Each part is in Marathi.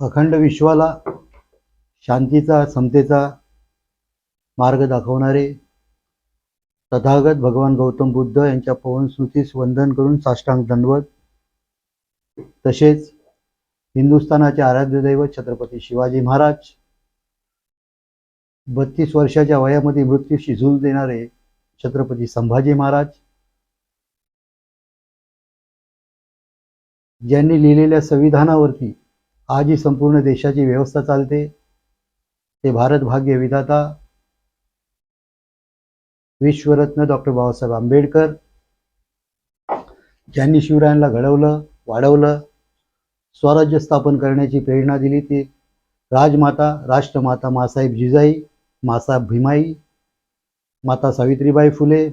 अखंड विश्वाला शांतीचा समतेचा मार्ग दाखवणारे तथागत भगवान गौतम बुद्ध यांच्या पवन वंदन करून साष्टांग दंडवत तसेच हिंदुस्थानाचे आराध्य दैवत छत्रपती शिवाजी महाराज बत्तीस वर्षाच्या वयामध्ये मृत्यूशी झूल देणारे छत्रपती संभाजी महाराज ज्यांनी लिहिलेल्या संविधानावरती आज ही संपूर्ण देशाची व्यवस्था चालते. ते भारत भाग्य विधाता विश्वरत्न डॉक्टर बाबासाहेब आंबेडकर ज्यांनी शिवरायांना घडवलं वाढवलं स्वराज्य स्थापन करण्याची प्रेरणा दिली ती राजमाता राष्ट्रमाता मासाहेब जिजाई मासाहेब भीमाई माता सावित्रीबाई फुले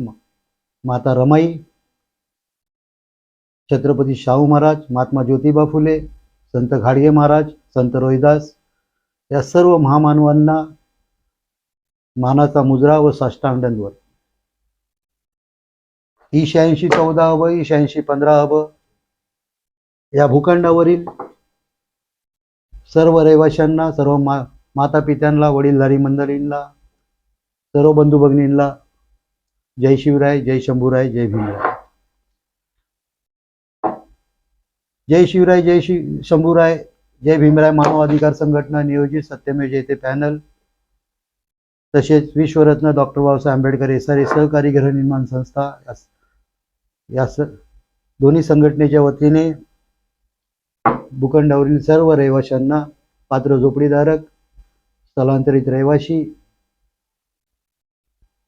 माता रमाई छत्रपती शाहू महाराज महात्मा ज्योतिबा फुले संत घाडगे महाराज संत रोहिदास या सर्व महामानवांना मानाचा मुजरा व साष्टांग ई शहाऐंशी चौदा हवं ई शहाऐंशी पंधरा हवं. या भूखंडावरील सर्व रहिवाशांना सर्व मा माता पित्यांना वडीलधारी मंडळींना सर्व बंधू भगिनींना जय शिवराय जय शंभूराय जय भीमराय. जय शिवराय जय शिव शंभूराय जय भीमराय मानव अधिकार संघटना नियोजित सत्यमेव जयते पॅनल. तसेच विश्वरत्न doctor Babasaheb Ambedkar S R A सहकारी गृहनिर्माण संस्था या स दोन्ही संघटनेच्या वतीने भूखंडावरील सर्व रहिवाशांना पात्र झोपडीधारक स्थलांतरित रहिवाशी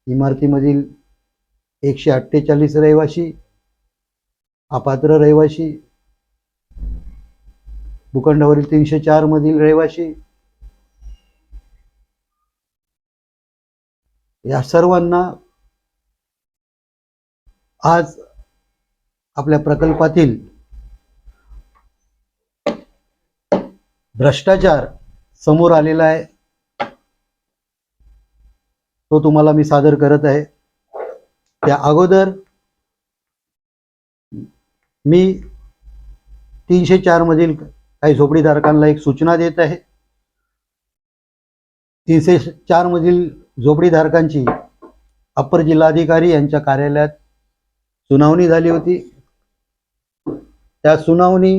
इमारतीमधील एकशे अठ्ठेचाळीस रहिवाशी अपात्र रहिवाशी भूखंडावरील तीनशे चार मधील रहिवाशी. या सर्वांना आज आपल्या प्रकल्पातील भ्रष्टाचार समोर आलेला आहे. तो तुम्हाला मी सादर करत आहे. त्या अगोदर मी तीनशे चार मधील काही झोपडीधारकांना एक सूचना देत आहे. तीनशे चार मधील झोपडीधारकांची अप्पर जिल्हाधिकारी यांच्या कार्यालयात सुनावणी झाली होती. त्या सुनावणी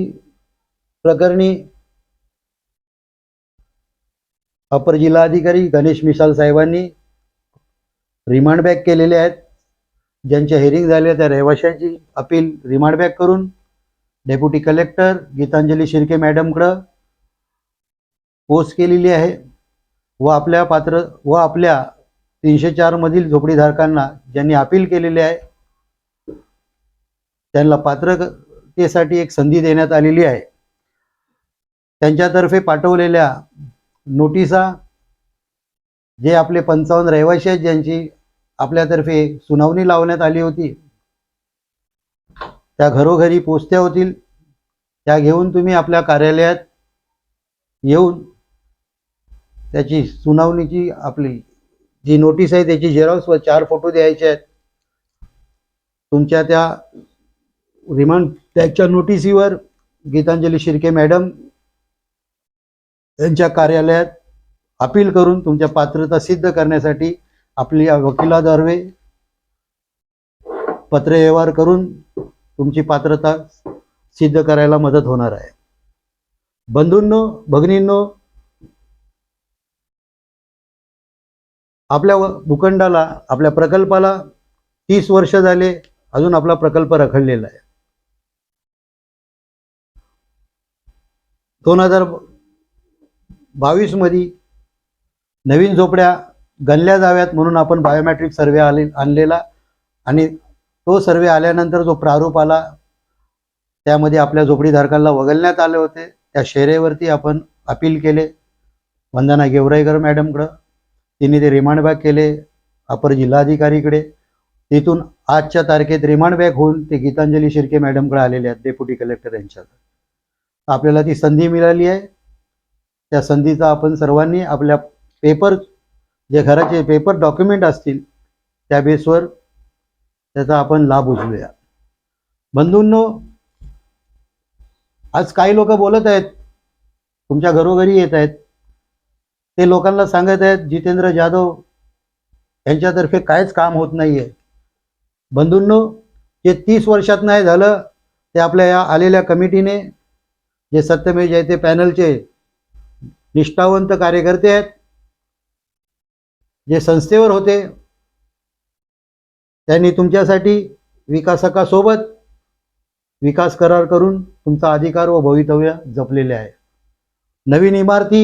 प्रकरणी अपर जिल्हाधिकारी गणेश मिसाल साहेबांनी रिमांड बॅक केलेले आहेत. ज्यांच्या हेरिंग झाल्या त्या रहिवाशांची अपील रिमांड बॅक करून डेप्युटी कलेक्टर गीतांजली शिर्के मॅडमकडं पोस्ट केलेली आहे. व आपल्या पात्र व आपल्या तीनशे चार मधील झोपडीधारकांना ज्यांनी अपील केलेले आहे त्यांना पात्रतेसाठी एक संधी देण्यात आलेली आहे. त्यांच्यातर्फे पाठवलेल्या नोटिसा जे आपले पंचावन्न रहिवासी आहेत ज्यांची आपल्यातर्फे सुनावणी लावण्यात आली होती त्या घरोघरी पोचत्या होतील. त्या घेऊन तुम्ही आपल्या कार्यालयात येऊन त्याची सुनावणीची आपली जी नोटीस आहे त्याची झेरॉक्स व चार फोटो द्यायचे आहेत. तुमच्या त्या रिमांड त्याच्या नोटिसीवर गीतांजली शिर्के मॅडम यांच्या कार्यालयात अपील करून तुमच्या पात्रता सिद्ध करण्यासाठी आपली वकिलाद्वारे पत्रव्यवहार करून तुमची पात्रता सिद्ध करायला मदत होणार आहे. बंधूंनो भगिनींनो आपल्या भूखंडाला आपल्या प्रकल्पाला तीस वर्ष झाले अजून आपला प्रकल्प रखडलेला आहे. दोन हजार बावीसमध्ये नवीन झोपड्या गणल्या जाव्यात म्हणून आपण बायोमॅट्रिक सर्वे आले आणलेला आणि तो सर्वे आल्यानंतर जो प्रारूप आला त्यामध्ये आपल्या झोपडीधारकांना वगळण्यात आले होते. त्या शेरेवरती आपण अपील केले. वंदना गेवराईकर मॅडमकडं. तिने ते रिमांड बॅक केले. अपर जिल्हाधिकारीकडे. तिथून आजच्या तारखेत रिमांड बॅक होऊन ते गीतांजली शिर्के मॅडमकडे आलेले आहेत डेप्युटी कलेक्टर यांच्याकडे. आपल्याला ती संधी मिळाली आहे. त्या संधीचा आपण सर्वांनी आपल्या पेपर जे घराचे पेपर डॉक्युमेंट असतील त्या बेसवर त्याचा आपण लाभ उचलूया. बंधूंनो आज काही लोक बोलत आहेत तुमच्या घरोघरी येत आहेत. ते लोकांना सांगत आहेत जितेंद्र जाधव यांच्यातर्फे काहीच काम होत नाही आहे बंधूंनो जे तीस वर्षात नाही झालं ते आपल्या या आलेल्या कमिटीने जे सत्यमेव जयते पॅनलचे निष्ठावंत कार्यकर्ते आहेत जे संस्थेवर होते त्यांनी तुमच्यासाठी विकासकासोबत विकास करार करून तुमचा अधिकार व भवितव्य जपलेले आहे. नवीन इमारती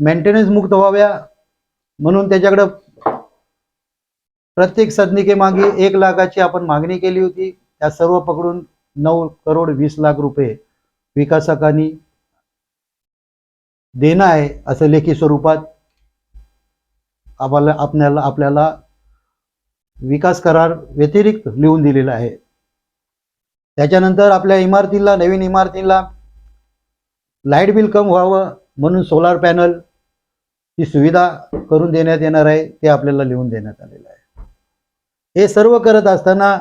मेंटेनन्स मुक्त व्हाव्या म्हणून त्याच्याकडं प्रत्येक सदनिकेमागे एक लाखाची आपण मागणी केली होती. त्या सर्व पकडून नऊ करोड वीस लाख रुपये विकासकांनी देणं आहे असं लेखी स्वरूपात आम्हाला आपल्याला आपल्याला विकास करार व्यतिरिक्त लिहून दिलेला आहे. त्याच्यानंतर आपल्या इमारतीला नवीन इमारतीला लाइट बिल कम व्हावं म्हणून सोलार पॅनल ही सुविधा करून देण्यात येणार आहे ते आपल्याला लिहून देण्यात आलेलं आहे. हे सर्व करत असताना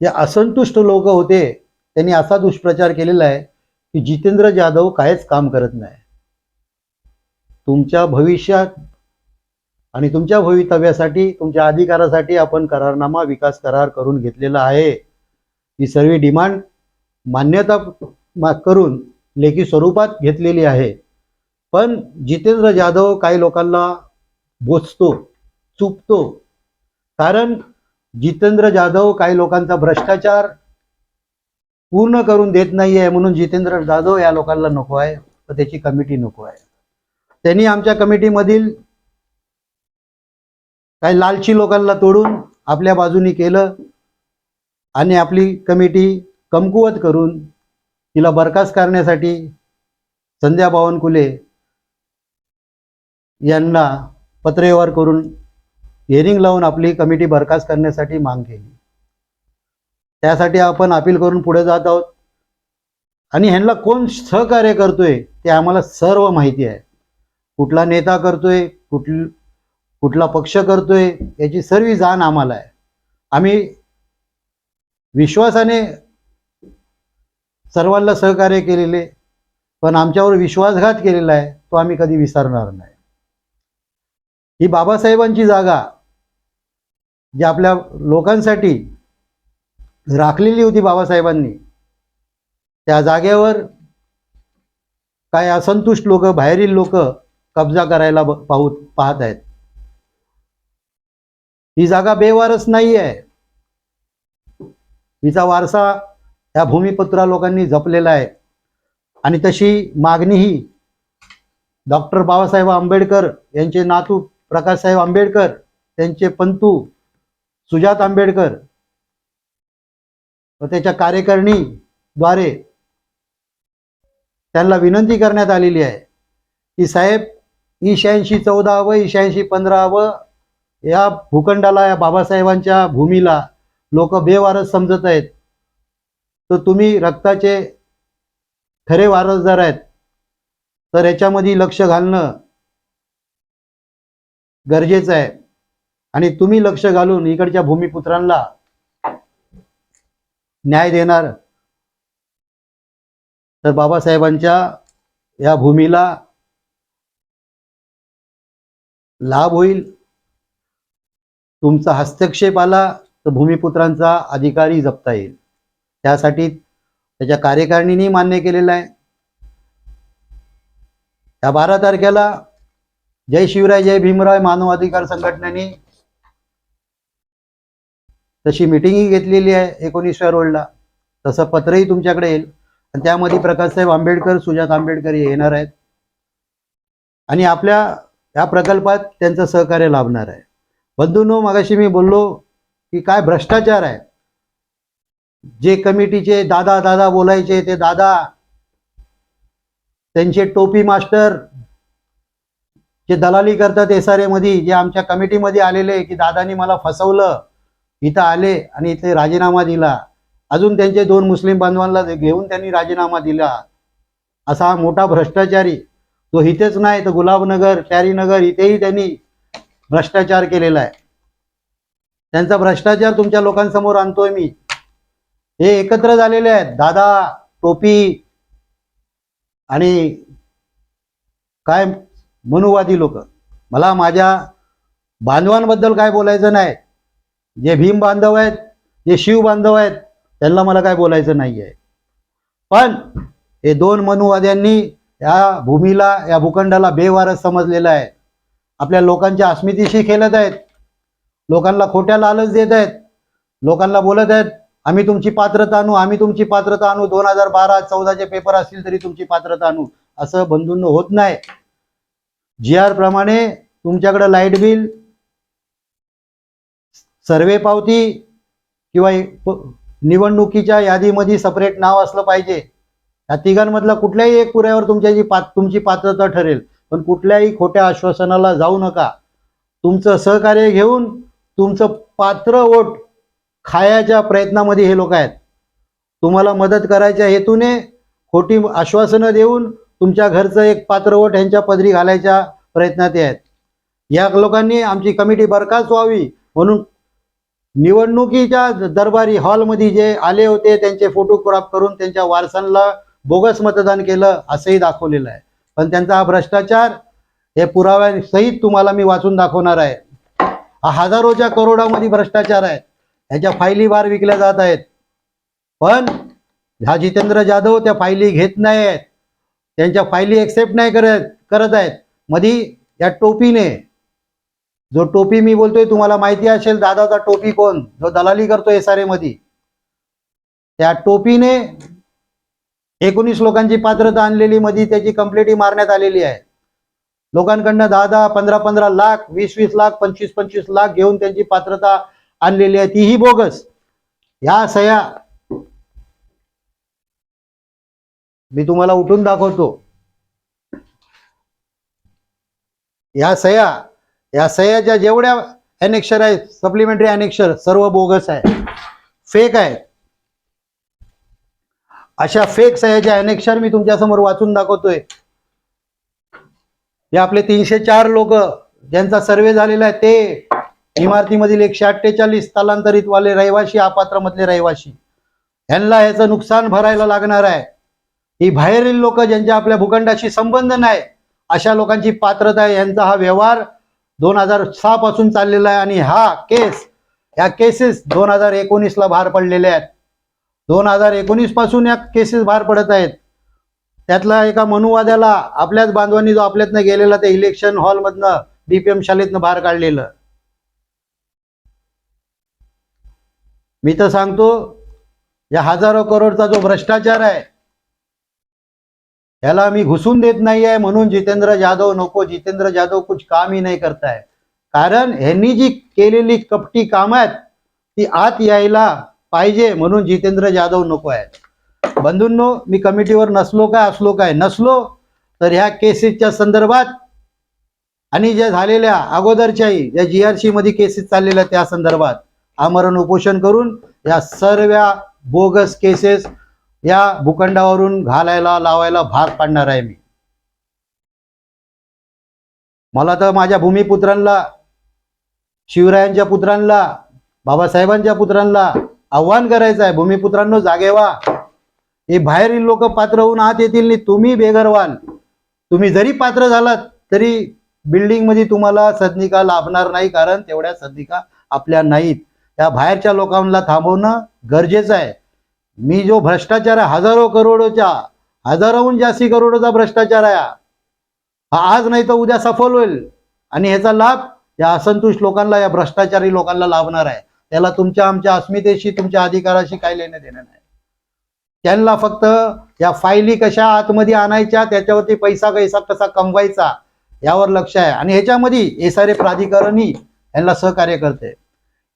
जे असंतुष्ट लोक होते त्यांनी असा दुष्प्रचार केलेला आहे की जितेंद्र जाधव काहीच काम करत नाही. तुमच्या भविष्यात आणि तुमच्या भवितव्यासाठी तुमच्या अधिकारासाठी आपण करारनामा विकास करार करून घेतलेला आहे. ही सर्व डिमांड मान्यता मा- करून लेखी स्वरूपात घेतलेली आहे. पण जितेंद्र जाधव काही लोकांना बोचतो चुपतो. कारण जितेंद्र जाधव काही लोकांचा भ्रष्टाचार पूर्ण करून देत नाही आहे म्हणून जितेंद्र जाधव या लोकांना नको आहे. व त्याची कमिटी नको आहे. त्यांनी आमच्या कमिटीमधील काही लालची लोकांना तोडून आपल्या बाजूनी केलं आणि आपली कमिटी कमकुवत करून तिला बरखास्त करण्यासाठी संध्या बावनकुले यांना पत्रव्यवहार करून हिअरिंग लावून आपली कमिटी बरखास्त करण्यासाठी मांग केली. त्यासाठी आपण अपील करून पुढे जात आहोत. आणि ह्यांना कोण सहकार्य करतोय ते आम्हाला सर्व माहिती आहे. कुठला नेता करतोय कुठली कुठला पक्ष करतोय याची सर्व जाण आम्हाला आहे. आम्ही विश्वासाने सर्वांना सहकार्य केलेले पण आमच्यावर विश्वासघात केलेला आहे तो आम्ही कधी विसरणार नाही. ही बाबासाहेबांची जागा जी आपल्या लोकांसाठी राखलेली होती बाबासाहेबांनी त्या जागेवर काय असंतुष्ट लोक बाहेरील लोक कब्जा करायला पाहू पाहत आहेत. ही जागा बेवारस नाही आहे हिचा वारसा या भूमिपुत्रा लोकांनी जपलेला आहे. आणि तशी मागणीही डॉक्टर बाबासाहेब आंबेडकर यांचे नातू प्रकाशसाहेब आंबेडकर त्यांचे पंतू सुजात आंबेडकर व त्याच्या कार्यकारिणीद्वारे त्यांना विनंती करण्यात आलेली आहे की साहेब ई शहाऐंशी चौदा व ई शहाऐंशी पंधरा व या भूखंडाला या बाबासाहेबांच्या भूमीला लोक बेवारस समजत आहेत. तर तुम्ही रक्ताचे खरे वारसदार आहेत. तर याच्यामध्ये लक्ष घालणं गरजेचं आहे. आणि तुम्ही लक्ष घालून इकडच्या भूमिपुत्रांना न्याय देणार. तर बाबासाहेबांच्या या भूमीला लाभ होईल. तुमचा हस्तक्षेप आला तर भूमिपुत्रांचा अधिकारही जपता येईल. त्यासाठी त्याच्या कार्यकारिणीने मान्य केलेलं आहे. त्या बारा तारखेला जय शिवराय जय भीमराय मानव अधिकार संघटनेने तशी मिटिंगही घेतलेली आहे एकोणीसव्या रोडला तसं पत्रही तुमच्याकडे येईल. आणि त्यामध्ये प्रकाशसाहेब आंबेडकर सुजात आंबेडकर हे येणार आहेत. आणि आपल्या या प्रकल्पात त्यांचं सहकार्य लाभणार आहे. बंधूंनो मगाशी मी बोललो की काय भ्रष्टाचार आहे. जे कमिटीचे दादा दादा बोलायचे ते दादा त्यांचे टोपी मास्टर जे दलाली करतात एस आरमध्ये जे आमच्या कमिटीमध्ये आलेले की दादानी मला फसवलं इथं आले आणि इथे राजीनामा दिला. अजून त्यांचे दोन मुस्लिम बांधवांना घेऊन त्यांनी राजीनामा दिला. असा हा मोठा भ्रष्टाचारी तो इथेच नाही तर गुलाबनगर कॅरीनगर इथेही त्यांनी भ्रष्टाचार केलेला आहे. त्यांचा भ्रष्टाचार तुमच्या लोकांसमोर आणतोय मी. हे एकत्र झालेले आहेत. दादा टोपी आणि काय मनुवादी लोक. मला माझ्या बांधवांबद्दल काय बोलायचं नाही. जे भीम बांधव आहेत जे शिव बांधव आहेत त्यांना मला काय बोलायचं नाही आहे पण हे दोन मनुवाद्यांनी या भूमीला या भूखंडाला बेवारस समजलेलं आहे. आपल्या लोकांच्या अस्मितीशी खेळत आहेत. लोकांना खोट्या लालच देत आहेत. लोकांना बोलत आहेत आम्ही तुमची पात्रता आणू आम्ही तुमची पात्रता आणू. दोन हजार बारा चौदाचे पेपर असतील तरी तुमची पात्रता आणू. असं बंधूंनो होत नाही. जी आर प्रमाणे तुमच्याकडं लाइट बिल सर्वे पावती किंवा निवडणुकीच्या यादीमध्ये सपरेट नाव असलं पाहिजे. या तिघांमधला कुठल्याही एक पुऱ्यावर तुमच्याची पा तुमची पात्रता ठरेल. पण कुठल्याही खोट्या आश्वासनाला जाऊ नका. तुमचं सहकार्य घेऊन तुमचं पात्र वोट खायाच्या प्रयत्नामध्ये हे लोक आहेत. तुम्हाला मदत करायच्या हेतूने खोटी आश्वासनं देऊन तुमच्या घरचं एक पात्र वोट ह्यांच्या पदरी घालायच्या प्रयत्नात आहेत. या लोकांनी आमची कमिटी बरखास्त व्हावी म्हणून निवडणुकीच्या दरबारी हॉलमध्ये जे आले होते त्यांचे फोटो क्रॉप करून त्यांच्या वारसांना बोगस मतदान केलं असंही दाखवलेलं आहे. पण त्यांचा हा भ्रष्टाचार हे पुराव्यासहित तुम्हाला मी वाचून दाखवणार आहे. हा हजारोच्या करोडामध्ये भ्रष्टाचार आहे. ह्याच्या फायली बार विकल्या जात आहेत. पण हा जितेंद्र जाधव त्या फायली घेत नाही आहेत त्यांच्या फायली एक्सेप्ट नाही करत करत आहेत. मधी या टोपीने जो टोपी मी बोलतोय तुम्हाला माहिती असेल दादाचा टोपी कोण? जो दलाली करतो एस आरमध्ये त्या टोपीने एकोणीस लोकांची पात्रता आणलेली मध्ये त्याची कंप्लेंटी मारण्यात आलेली आहे. लोकांकडनं दहा दहा पंधरा पंधरा लाख वीस वीस लाख पंचवीस पंचवीस लाख घेऊन त्यांची पात्रता आणलेली आहे. तीही बोगस. ह्या सह्या मी तुम्हाला उठून दाखवतो. या सह्या या सह्याच्या जेवढ्या अनेक्षर आहेत सप्लिमेंटरी अनेक्षर सर्व बोगस आहे फेक आहे अशा फेक सह्याचे अनेक्षर मी तुमच्यासमोर वाचून दाखवतोय. हे आपले तीनशे चार लोक ज्यांचा सर्वे झालेला आहे ते इमारतीमधील एकशे अठ्ठेचाळीस स्थलांतरित वाले रहिवाशी अपात्र मधले रहिवाशी. यांना ह्याचं नुकसान भरायला लागणार आहे. ही बाहेरील लोक ज्यांच्या आपल्या भूखंडाशी संबंध नाही अशा लोकांची पात्रता आहे. यांचा हा व्यवहार दोन हजार सहा पासून चाललेला आहे आणि हा केस या केसेस दोन हजार एकोणीसला बाहेर पडलेल्या आहेत. दोन हजार एकोणीसपासून या केसेस बाहेर पडत आहेत. त्यातला एका मनुवाद्याला आपल्याच बांधवांनी जो आपल्यातनं गेलेला ते इलेक्शन हॉलमधनं बीपीएम शाळेतनं बाहेर काढलेलं. मी तर सांगतो या हजारो करोडचा जो भ्रष्टाचार आहे याला मी घुसून देत नाही आहे म्हणून जितेंद्र जाधव नको जितेंद्र जाधव कुछ काम ही नाही करताय. कारण ह्यांनी जी केलेली कपटी कामं आहेत ती आत यायला पाहिजे म्हणून जितेंद्र जाधव नको आहेत. बंधूंनो मी कमिटीवर नसलो काय असलो काय नसलो तर ह्या केसेसच्या संदर्भात आणि ज्या झालेल्या अगोदरच्याही ज्या जी आर सी मध्ये केसेस चाललेल्या त्या संदर्भात आमरण उपोषण करून या सर्व बोगस केसेस या भूखंडावरून घालायला लावायला भाग पाडणार आहे मी. मला तर माझ्या भूमिपुत्रांना शिवरायांच्या पुत्रांना बाबासाहेबांच्या पुत्रांना आव्हान करायचं आहे. भूमिपुत्रांनो जागे व्हा. हे बाहेरील लोक पात्र होऊन आत येतील नाही तुम्ही बेघर व्हाल तुम्ही जरी पात्र झालात तरी बिल्डिंगमध्ये तुम्हाला सदनिका लाभणार नाही कारण तेवढ्या सदनिका आपल्या नाहीत. त्या बाहेरच्या लोकांना थांबवणं गरजेचं आहे. मी जो भ्रष्टाचार आहे हजारो करोडोच्या हजारोहून जास्ती करोडोचा भ्रष्टाचार आहे. हा. हा आज नाही तर उद्या सफल होईल. आणि ह्याचा लाभ या असंतुष्ट लोकांना या भ्रष्टाचारी लोकांना लाभणार आहे. त्याला तुमच्या आमच्या अस्मितेशी तुमच्या अधिकाराशी काही लेणं देणं नाही. त्यांना फक्त या फायली कशा आतमध्ये आणायच्या त्याच्यावरती पैसा कैसा कसा कमवायचा यावर लक्ष आहे. आणि ह्याच्यामध्ये एसआरए प्राधिकरणही यांना सहकार्य करते.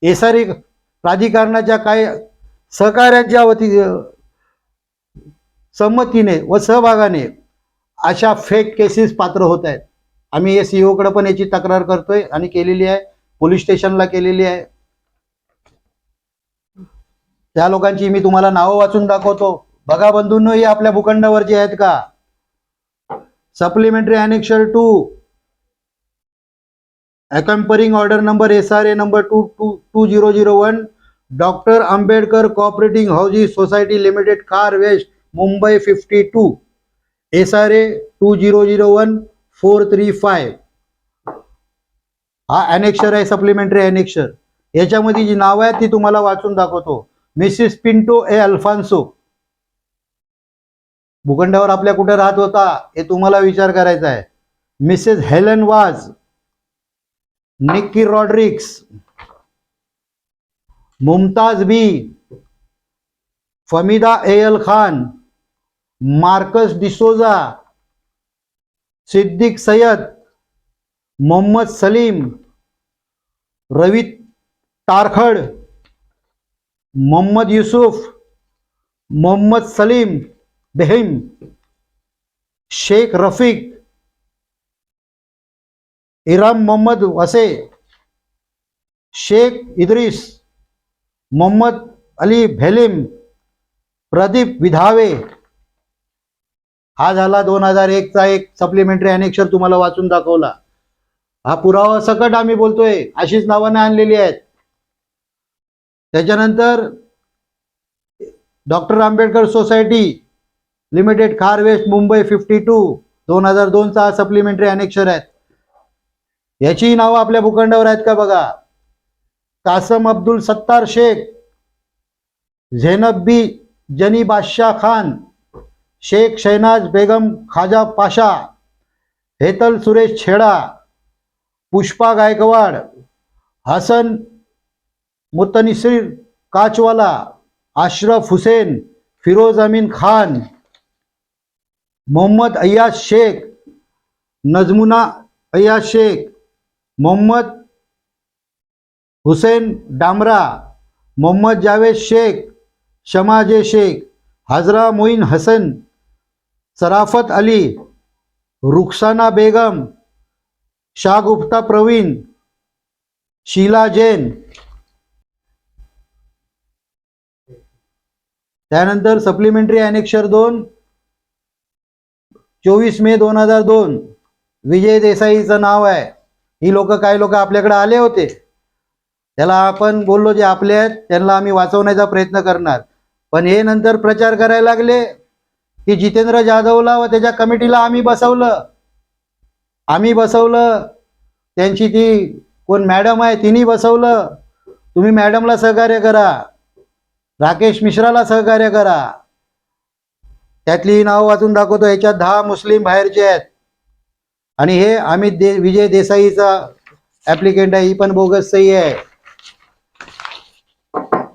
एसआरए प्राधिकरणाच्या काही सहकार्याच्या वती संमतीने व सहभागाने अशा फेक केसेस पात्र होत आहेत. आम्ही या सीओकडे पण याची तक्रार करतोय आणि केलेली आहे. पोलीस स्टेशनला केलेली आहे. त्या लोकांची मी तुम्हाला नावं वाचून दाखवतो. बघा बंधूंनो ही आपल्या भूखंडावरची आहेत का? Supplementary annexure two accompanying order number S R A number two two two zero zero one doctor Ambedkar cooperating housing society limited Khar west Mumbai fifty two S R A two zero zero one four three five हा अनेक्शर आहे सप्लिमेंटरी अनेक्शर याच्यामध्ये जी नावं आहेत ती तुम्हाला वाचून दाखवतो. मिसिस पिंटो ए अल्फान्सो. भूखंडावर आपल्या कुठे राहत होता हे तुम्हाला विचार करायचा आहे. Mrs Helen Vaz Nikki Rodricks Mumtaz Bi Fahmida एयल Khan Marcus D'Souza Siddique Sayyed Mohammed Salim Ravi Tarkhad Mohammed Yusuf Mohammed Salim बेहिम Shaikh Rafiq Iram Mohammed वसे शेख इद्रिस मोहम्मद अली भेलिम प्रदीप विधावे. हा झाला दोन हजार एकचा एक सप्लिमेंटरी अनेक्षर तुम्हाला वाचून दाखवला. हा पुरावा सकट आम्ही बोलतोय. अशीच नावाने आणलेली आहेत. त्याच्यानंतर doctor Ambedkar society limited Khar west Mumbai fifty two दोन हजार दोनचा हा सप्लिमेंटरी अनेक्शर आहेत. याची नावं आपल्या भूखंडावर आहेत का बघा? कासम अब्दुल सत्तार शेख झेनब बी जनी बादशाह खान शेख शहनाज बेगम खाजा पाशा हेतल सुरेश छेडा पुष्पा गायकवाड हसन मुतनिसीर काचवाला अशरफ हुसेन फिरोज अमीन खान मोहम्मद अय्याज शेख नजमुना अय्याज शेख मोहम्मद हुसेन डामरा मोहम्मद जावेद शेख शमाजे शेख हजरा मोईन हसन सराफत अली रुखसाना बेगम शाहगुफ्ता प्रवीण शीला जैन त्यानंतर सप्लिमेंटरी अनेक्षर दोन चोवीस मे दोन हजार दोन विजय देसाईचं नाव आहे. ही लोक काही लोक आपल्याकडे आले होते. त्याला आपण बोललो जे आपले आहेत त्यांना आम्ही वाचवण्याचा प्रयत्न करणार. पण हे नंतर प्रचार करायला लागले की जितेंद्र जाधवला व त्याच्या कमिटीला आम्ही बसवलं. आम्ही बसवलं त्यांची ती कोण मॅडम आहे तिने बसवलं. तुम्ही मॅडमला सहकार्य करा. राकेश मिश्राला सहकार्य करा. त्यातली नाव वाचून दाखवतो. याच्यात दहा मुस्लिम बाहेरचे आहेत. आणि हे अमित दे विजय देसाईचा ॲप्लिकेंट आहे. ही पण बोगस सही आहे.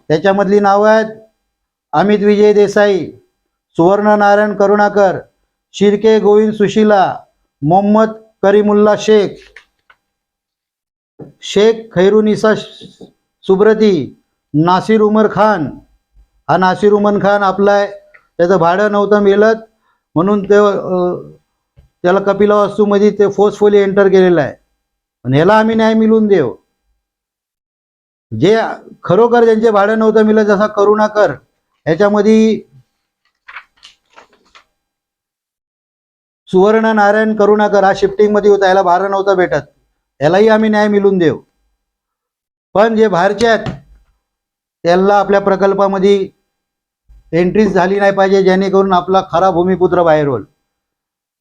त्याच्यामधली नावं आहेत. अमित विजय देसाई सुवर्ण नारायण करुणाकर शिर्के गोविंद सुशीला मोहम्मद करीमुल्ला शेख शेख खैरुनिसा सुब्रती नासिर उमर खान हा नासिर उमन खान आपला आहे. त्याचं भाडं नव्हतं मिळत. म्हणून ते त्याला कपिला वास्तूमध्ये ते फोर्सफुली एंटर केलेलं आहे. पण ह्याला आम्ही न्याय मिळून देऊ. जे खरोखर ज्यांचे भाडं नव्हतं मिळत जसा करुणाकर ह्याच्यामध्ये सुवर्ण नारायण करुणाकर हा शिफ्टिंगमध्ये होता. याला भाडं नव्हतं भेटत. यालाही आम्ही न्याय मिळून देऊ. पण जे बाहेरचे आहेत त्याला आपल्या प्रकल्पामध्ये एंट्रीच झाली नाही पाहिजे जेणेकरून आपला खरा भूमिपुत्र बाहेर होईल.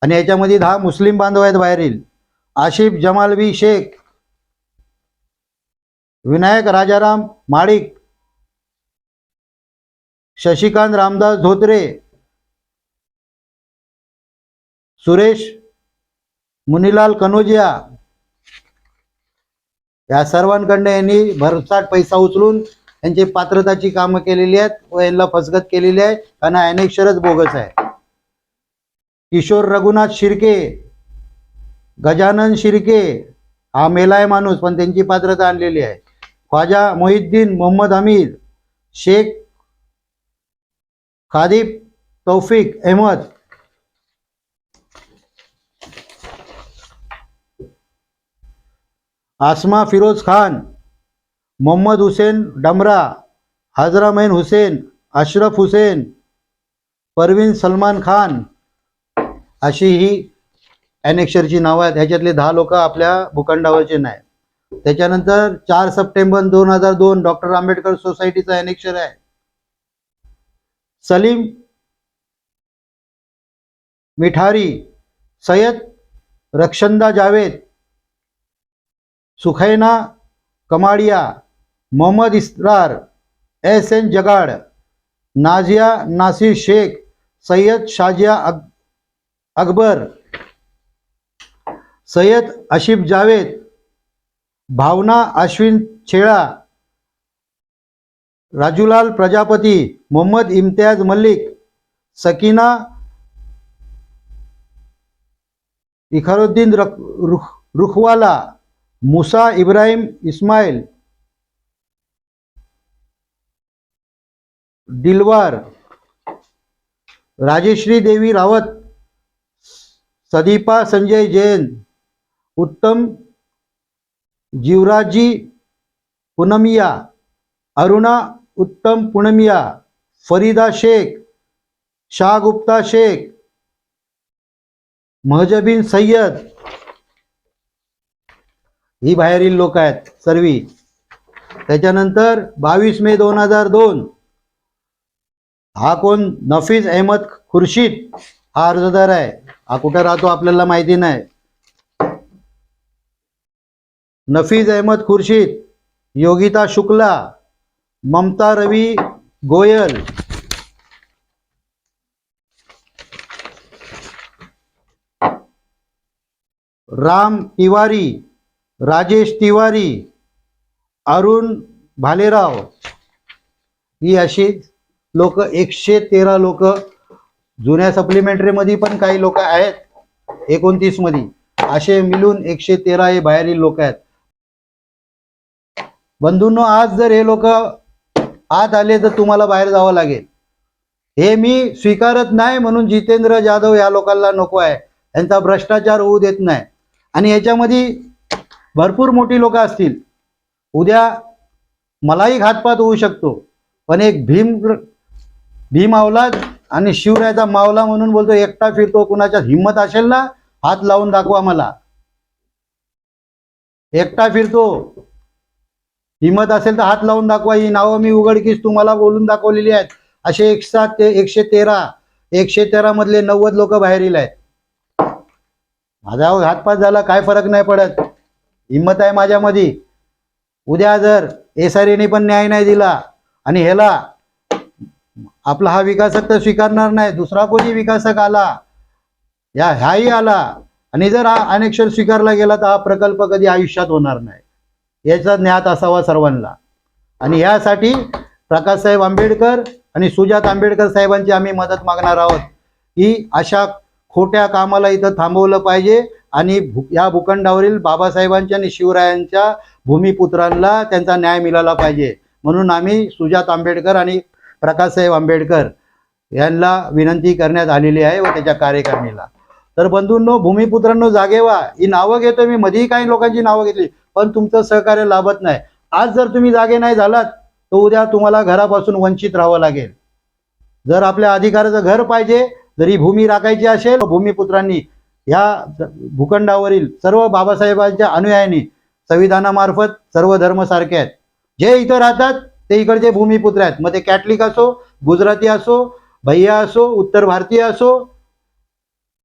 आणि याच्यामध्ये दहा मुस्लिम बांधव आहेत बाहेर येईल. आशिफ जमालवी शेख विनायक राजाराम माळिक शशिकांत रामदास धोत्रे सुरेश मुनीलाल कनोजिया या सर्वांकडनं यांनी भरसाट पैसा उचलून यांची पात्रताची कामं केलेली आहेत व यांना फसगत केलेली आहे. कारण अनेक्षरच बोगस आहे. किशोर रघुनाथ शिर्के गजानन शिर्के हा मेलाय माणूस पण त्यांची पात्रता आणलेली आहे. ख्वाजा मोहिद्दीन मोहम्मद हमीद शेख खादिब तौफिक अहमद. आसमा फिरोज खान मोहम्मद हुसेन डमरा हजरामैन हुसेन अशरफ हुसेन परवीन सलमान खान अशी ही ॲनेक्षरची नावं आहेत. ह्याच्यातले दहा लोक आपल्या भूखंडावरचे नाही त्याच्यानंतर चार सप्टेंबर दोन हजार दोन डॉक्टर आंबेडकर सोसायटीचा ॲनेक्षर आहे. सलीम मिठारी सय्यद रक्षंदा जावेद सुखैना कमाडिया मोहम्मद इस्रार एस एन जगाड नाझिया नासिर शेख सय्यद शाजिया अक अकबर सय्यद आशिफ जावेद भावना अश्विन छेळा राजूलाल प्रजापती मोहम्मद इम्तियाज मल्लिक सकीना इखारुद्दीन रुख रुखवाला मुसा इब्राहिम इस्माईल दिलवार राजेश्री देवी रावत सदीपा संजय जैन उत्तम जीवराजी पुनमिया अरुणा उत्तम पुनमिया फरीदा शेख शाह गुप्ता शेख महजबीन सय्यद. ही बाहेरील लोक आहेत सर्वी. त्याच्यानंतर बावीस मे दोन हजार दोन. हा कोण? नफीज अहमद खुर्शीद. हा अर्जदार आहे. हा कुठे राहतो आपल्याला माहिती नाही. नफीज अहमद खुर्शीद योगिता शुक्ला ममता रवी गोयल. राम तिवारी राजेश तिवारी अरुण भालेराव. ही अशी लोक एकशे तेरा लोक जुन्या सप्लिमेंटरीमध्ये पण काही लोक आहेत एकोणतीसमध्ये असे मिळून एकशे तेरा हे बाहेरील लोक आहेत. बंधूंनो आज जर हे लोक आत आले तर तुम्हाला बाहेर जावं लागेल. हे मी स्वीकारत नाही म्हणून जितेंद्र जाधव या लोकांना नको आहे. यांचा भ्रष्टाचार होऊ देत नाही. आणि याच्यामध्ये भरपूर मोठी लोक असतील. उद्या मलाही घातपात होऊ शकतो. पण एक भीम भी मावला आणि शिवरायाचा मावला म्हणून बोलतो एकटा फिरतो कुणाच्या हिंमत असेल ना हात लावून दाखवा मला. एकटा फिरतो हिंमत असेल तर हात लावून दाखवा ही नावं मी उघडकीस तुम्हाला बोलून दाखवलेली आहेत. असे एकशे ते एकशे तेरा एकशे तेरा मधले नव्वद लोक बाहेर येईल आहेत माझा हो हातपास झाला काय फरक नाही पडत. हिंमत आहे माझ्यामध्ये. उद्या जर एसआरएने पण न्याय नाही दिला आणि ह्याला आपला हा विकासक तर स्वीकारणार नाही दुसरा कोणी विकासक आला? या ह्याही आला. आणि जर हा अनेक्षर स्वीकारला गेला तर हा प्रकल्प कधी आयुष्यात होणार नाही. याचा ज्ञात असावा सर्वांना. आणि यासाठी प्रकाशसाहेब आंबेडकर आणि सुजात आंबेडकर साहेबांची आम्ही मदत मागणार आहोत. की अशा खोट्या कामाला इथं थांबवलं पाहिजे आणि भू या भूखंडावरील बाबासाहेबांच्या आणि शिवरायांच्या भूमिपुत्रांना त्यांचा न्याय मिळाला पाहिजे. म्हणून आम्ही सुजात आंबेडकर आणि प्रकाशसाहेब आंबेडकर यांना विनंती करण्यात आलेली आहे व त्याच्या कार्यकारिणीला. तर बंधूंनो भूमिपुत्रांनो जागे व्हा ही नावं घेतो मी. मध्येही काही लोकांची नावं घेतली पण तुमचं सहकार्य लाभत नाही. आज जर तुम्ही जागे नाही झालात तर उद्या तुम्हाला घरापासून वंचित राहावं लागेल. जर आपल्या अधिकाराचं घर पाहिजे जरी भूमी राखायची असेल भूमिपुत्रांनी ह्या भूखंडावरील सर्व बाबासाहेबांच्या अनुयायांनी संविधानामार्फत सर्व धर्म सारखे आहेत. जे इथं राहतात ते इकडचे भूमिपुत्र आहेत. मग ते कॅथलिक असो गुजराती असो भैया असो उत्तर भारतीय असो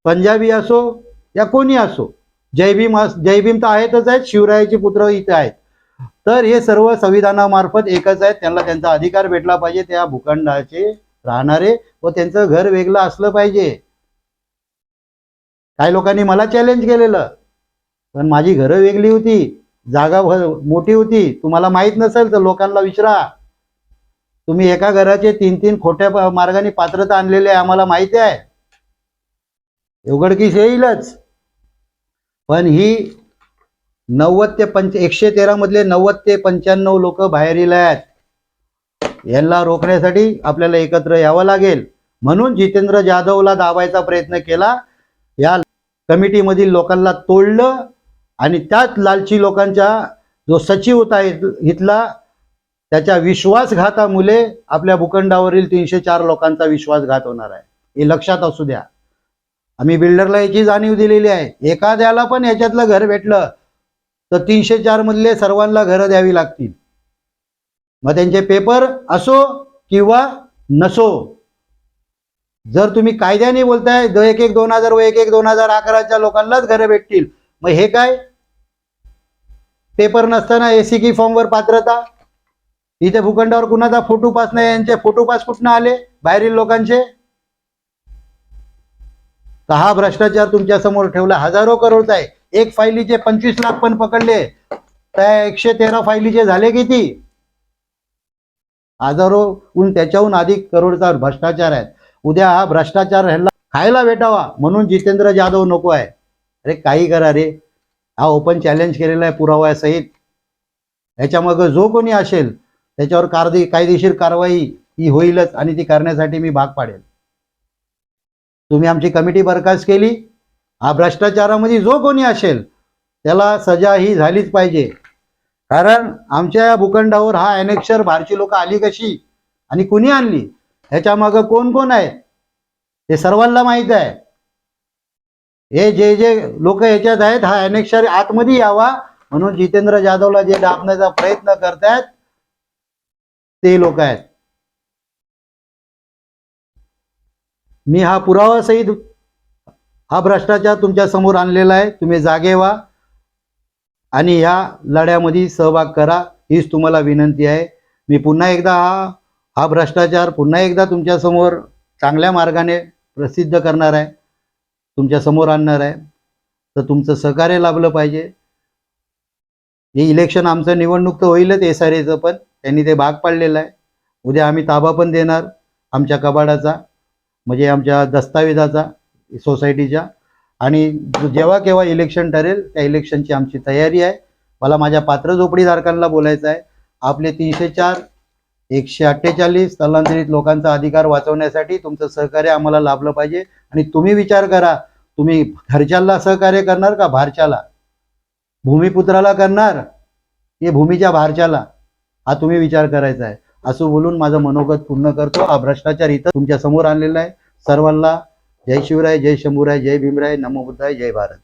पंजाबी असो या कोणी असो. जय भीम अस जय भीम तर आहेतच आहेत शिवरायाचे पुत्र इथे आहेत. तर हे सर्व संविधानामार्फत एकच आहेत. त्यांना त्यांचा अधिकार भेटला पाहिजे त्या भूखंडाचे राहणारे व त्यांचं घर वेगळं असलं पाहिजे. काही लोकांनी मला चॅलेंज केलेलं पण माझी घरं वेगळी होती जागा मोठी होती. तुम्हाला माहीत नसेल तर लोकांना विचारा. तुम्ही एका घराचे तीन तीन खोट्या मार्गाने पात्रता आणलेले आहे आम्हाला माहिती आहे. उघडकीस येईलच. पण ही नव्वद ते पंच एकशे तेरा मधले नव्वद ते पंच्याण्णव लोक बाहेर येले आहेत. यांना रोखण्यासाठी आपल्याला एकत्र यावं लागेल. म्हणून जितेंद्र जाधवला दाबायचा प्रयत्न केला. या कमिटीमधील लोकांना तोडलं आणि त्याच लालची लोकांचा जो सचिव होता इथला त्याच्या विश्वासघातामुळे आपल्या भूखंडावरील तीनशे चार लोकांचा विश्वासघात होणार आहे. हे लक्षात असू द्या. आम्ही बिल्डरला याची जाणीव दिलेली आहे. एखाद्याला पण याच्यातलं घर भेटलं तर तीनशे चार मधले सर्वांना घरं द्यावी लागतील. मग त्यांचे पेपर असो किंवा नसो जर तुम्ही कायद्याने बोलताय द एक एक दोन हजार व एक एक दोन हजार अकराच्या लोकांनाच घरं भेटतील. मग हे काय? पेपर नसताना एसी की फॉर्मवर पात्रता? इथे भूखंडावर कुणाचा फोटो पास नाही यांचे फोटो पास कुठनं आले? बाहेरील लोकांचे? तर हा भ्रष्टाचार तुमच्यासमोर ठेवला. हजारो करोडचा आहे. एक फायलीचे पंचवीस लाख पण पकडले. त्या एकशे तेरा फायलीचे झाले किती? हजारोहून त्याच्याहून अधिक करोडचा भ्रष्टाचार आहे. उद्या हा भ्रष्टाचार ह्याला खायला भेटावा म्हणून जितेंद्र जाधव नको आहे. अरे काही करा रे. हा ओपन चॅलेंज केलेला आहे पुरावा सहित ह्याच्यामागं जो कोणी असेल त्याच्यावर कारदे कायदेशीर कारवाई ही होईलच आणि ती करण्यासाठी मी भाग पाडेल. तुम्ही आमची कमिटी बरखास्त केली. हा भ्रष्टाचारामध्ये जो कोणी असेल त्याला सजा ही झालीच पाहिजे. कारण आमच्या या भूखंडावर हा अनेक्षर भारची लोक आली कशी आणि कुणी आणली? ह्याच्या मागं कोण कोण आहे? हे सर्वांना माहीत आहे. हे जे जे लोक ह्याच्यात आहेत हा अनेक्षर आतमध्ये यावा म्हणून जितेंद्र जाधवला जे डापण्याचा प्रयत्न करतायत ते लोक आहेत. मी हा पुरावा सहित हा भ्रष्टाचार तुमच्यासमोर आणलेला आहे. तुम्ही जागे व्हा आणि ह्या लढ्यामध्ये सहभाग करा हीच तुम्हाला विनंती आहे. मी पुन्हा एकदा हा हा भ्रष्टाचार पुन्हा एकदा तुमच्यासमोर चांगल्या मार्गाने प्रसिद्ध करणार आहे. तुमच्यासमोर आणणार आहे. तर तुमचं सहकार्य लाभलं पाहिजे. हे इलेक्शन आमचं निवडणूक तर होईलच एस आर एचं पण. त्यांनी ते भाग पाडलेला आहे. उद्या आम्ही ताबा पण देणार आमच्या कबाडाचा म्हणजे आमच्या दस्तावेजाचा सोसायटीच्या. आणि जेव्हा केव्हा इलेक्शन ठरेल त्या इलेक्शनची आमची तयारी आहे. मला माझ्या पात्र झोपडीधारकांना बोलायचं आहे. आपले तीनशे चार एकशे अठ्ठेचाळीस स्थलांतरित लोकांचा अधिकार वाचवण्यासाठी तुमचं सहकार्य आम्हाला लाभलं पाहिजे. आणि तुम्ही विचार करा तुम्ही घरच्याला सहकार्य करणार का भारच्याला? भूमिपुत्राला करणार? की भूमीच्या भारच्याला. हा तुम्ही विचार करायचा आहे. असं बोलून माझं मनोगत पूर्ण करतो. हा भ्रष्टाचार इथं तुमच्यासमोर आणलेला आहे. सर्वांना जय शिवराय जय शंभूराय जय भीमराय. नमो बुद्धाय जय भारत.